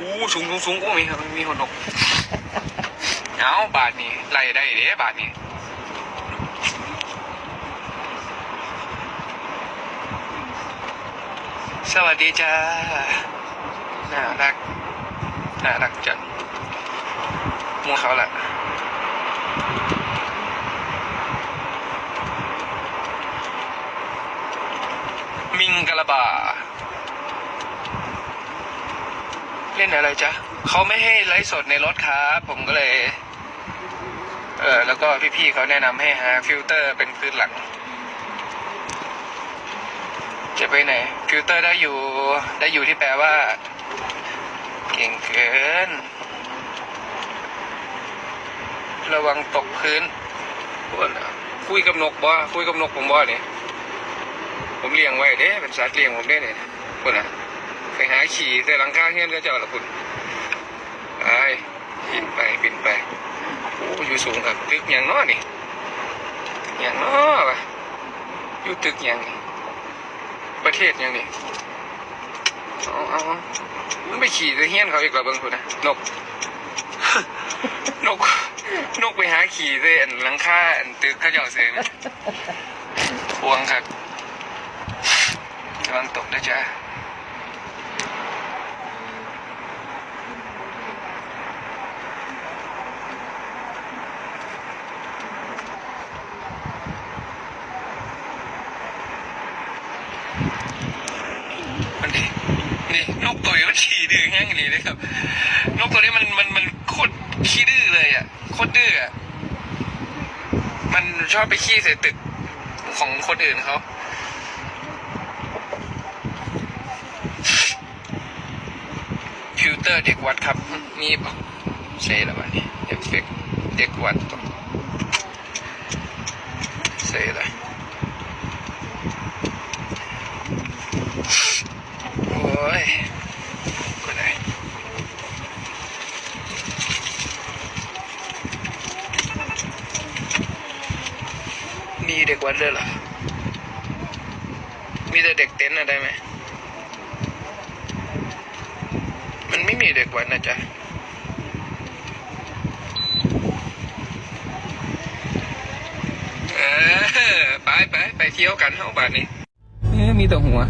อู้สูงสูงสูงโอ้มีครับมีหนกเอาบาทนี่ไล่ได้เด้บาทนี่สวัสดีจ้า น่ารัก น่ารักจังมัวเขาละมิงกะลาบา เล่นอะไรจ๊ะเขาไม่ให้ไลฟ์สดในรถครับผมก็เลย เออแล้วก็พี่ๆเขาแนะนำให้หาฟิลเตอร์เป็นพื้นหลัง จะไปไหน ฟิลเตอร์ได้อยู่ ได้อยู่ที่แปลว่า เก่งเกิน ระวังตกพื้นโอ้น่ะคุยกับนกบ่คุยกับนกผมบ่เนี่ยผมเลี้ยงไว้เด้เป็นสัตว์เลี้ยงผมได้เนี่ยคุณอะ ไปหาขี่แต่หลังคาเฮี้ยนก็เจ้าละคุณไปบินไปบินไปโอ้อยู่สูงครับตึกอย่างน้อนี่อย่างน้อวะอยู่ตึกอย่างนี่ประเทศอย่างนี่เอาเอาเอามันไปขี่แต่เฮี้ยนเขาอีกแล้วเบิ่งคุณนะนก นก นกไปหาขี่แต่อันหลังคาอันตึกเขาเจ้าเสียงพวงครับระวังตกนะจ๊ะมั นี่นกตัวนี้มันขี้ดื้อแห้งอย่างนี้เลยครับ นกตัวนี้มันมันมันโคตรขี้ดื้อเลยอะโคตรดื้ออะมันชอบไปขี้ใส่ตึกของคนอื่นเขาฟิลเตอร์เด็กวัดครับมีปะใช่แล้ววะนี่เอฟเฟกต์เด็กวัดปะใช่เลยโอ้ยก็ได้ มีเด็กวัดเลยเหรอ มีแต่เด็กเต็นท์อะได้ไหม มันไม่มีเด็กวัดนะจ๊ะเออไปไปไปเที่ยวกันเท่าบาทนี้เอ๊ะมีแต่หัว